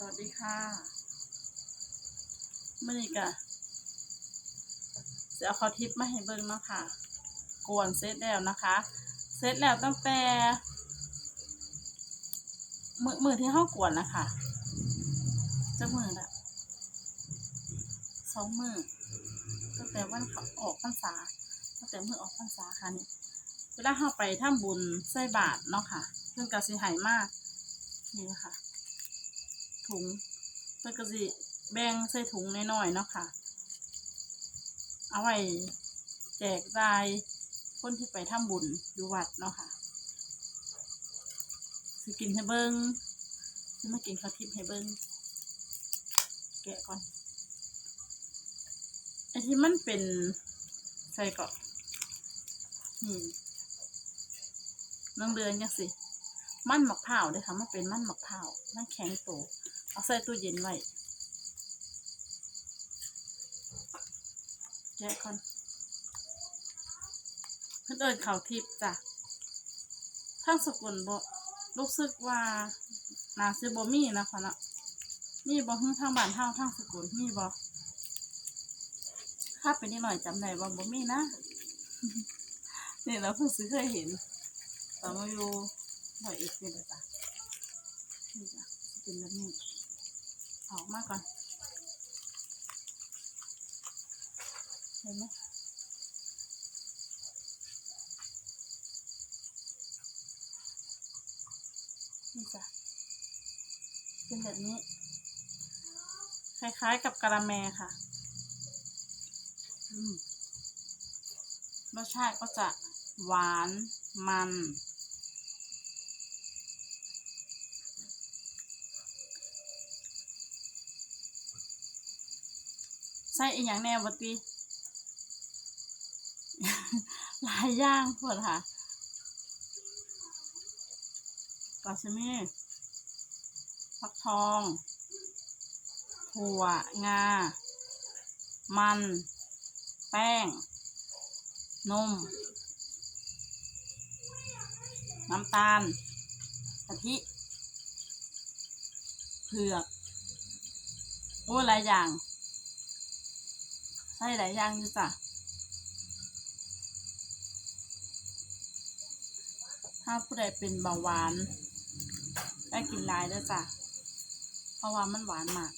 สวัสดีค่ะมื่อนี้กะจะเอาข้าวทิพย์มาให้เบิ่งเนาะค่ะกวนเสร็จแล้วนะคะเสร็จแล้วตั้งแต่มือมือที่เข้ากวนนะคะจะมือละสองมือตั้งแต่วันเขาออกพรรษาตั้งแต่มือออกพรรษาค่ะนี่เวลาเข้าไปทำบุญใส่บาตรเนาะค่ะ เพิ่อนกะสิหายมากนี่นะคะ ถุงเพื่อกสิแบ่งใส่ถุงน้อยๆเนาะค่ะ เอาไว้แจกจ่ายคนที่ไปทำบุญอยู่วัดเนาะค่ะสิกินให้เบิ้งสิมากินข้าวทิพย์ให้เบิ้งแกะก่อนไอที่มันเป็นใส่ก่อนนี่น้องเดือนยังสิ มันหมักเผาวเลยค่ะ มันเป็นมันหมักเผาวมันแข็งโต เอาใส่ตู้เย็นไว้แยกก่อนเพื่นเอินเขาทิพย์จ้ะทั้งสกุลบรู้สึกว่านาซื้อบมี่นะคะเนาะมีบอฮึ่งทางบ้านเท่าทางสกุลมีบอถ้าเป็นนิดหน่อยจำได้ว่าบมีนะนี่เราเพิ่งซื้อเคยเห็นตอนมาอยู่ร้อยเอ็ดนี่แหละจ้ะนี่จ้ะเป็นแบบนี้ ออกมาก่อน เห็นไหมนี่จ้ะเป็นแบบนี้ คล้ายๆกับกะละแมค่ะรสชาติก็จะหวานมัน ใส่อีกอย่างแน่วัตีหลายอย่างพวดค่ะปลาชะมีฟักทองถั่วงา มัน แป้ง นม น้ำตาลกะทิเผือก โอ้หลายอย่าง ใช่หลายอย่างอยู่จ้ะถ้าผู้ใดเป็นเบาหวาน ได้กินหลายด้อจ้ะเพราะว่ามันหวานมาก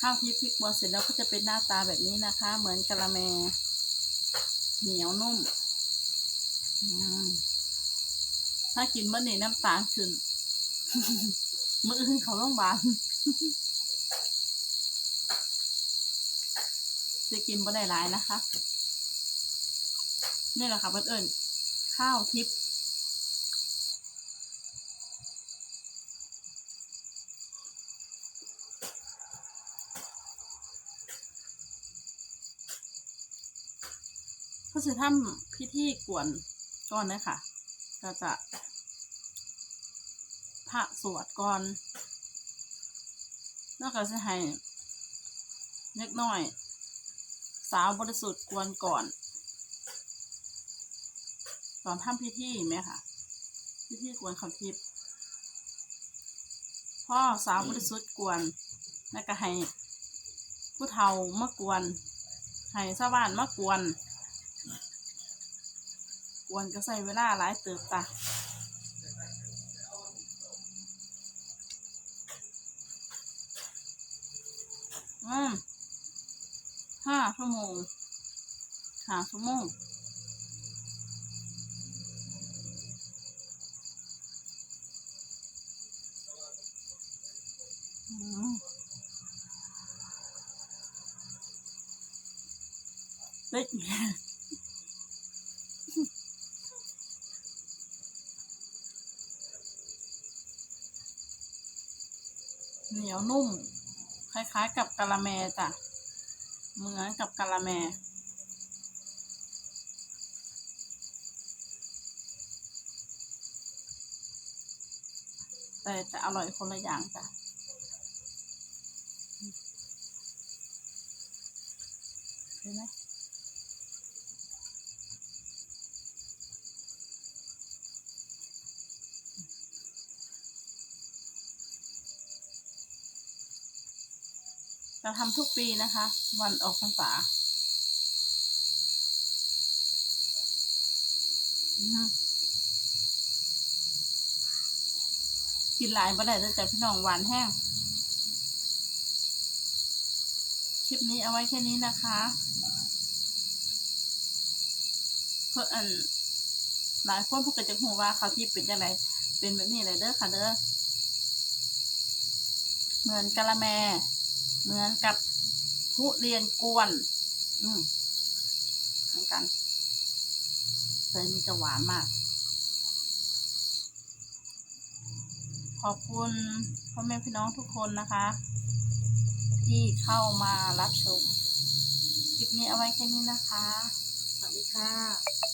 ข้าวที่พริกบัวเสร็จแล้วก็จะเป็นหน้าตาแบบนี้นะคะ เหมือนกะละแมเหนียวนุ่ม อืม ถ้ากินเมื่อนี่น้ำตาลขึ้นมืออื่นเขาโรงบาลจะกินบ่ได้หลายนะคะ นี่แหละค่ะเพื่อนเอิญข้าวทิพย์เขาจะทำพิธีกวนก่อนเลยค่ะก็จะ พระสวดก่อนแล้วก็จะให้เล็กน้อย สาวบริสุทธิ์กวนก่อน ตอนทำพิธีไหมค่ะ พิธีกวนเขาทิพย์พ่อสาวบริสุทธิ์กวน แล้วก็ให้ผู้เฒ่ามากวน ให้ชาวบ้านมากวน กวนก็ใส่เวลาหลายเติบจ้ะ อืมห้าชั่วโมงห้าชั่วโมงอืมเล็กเหนียวนุ่ม คล้ายๆ กับกะละแมจ้ะ เหมือนกับกะละแม แต่จะอร่อยคนละอย่างจ้ะเห็นไหม เราทำทุกปีนะคะ วันออกพรรษากินหลายบ่ได้แล้วแต่พี่น้องหวานแห้ง คลิปนี้เอาไว้แค่นี้นะคะ เพื่ออันหลายคนพูดกันจะหูว่าเขาที่เป็นยังไงเป็นแบบนี้เลยเด้อค่ะเด้อเหมือนกะละแม เหมือนกับทุเรียนกวน อืมเหมือนกันเลยมันจะหวานมาก ขอบคุณพ่อแม่พี่น้องทุกคนนะคะ ที่เข้ามารับชม คลิปนี้เอาไว้แค่นี้นะคะ สวัสดีค่ะ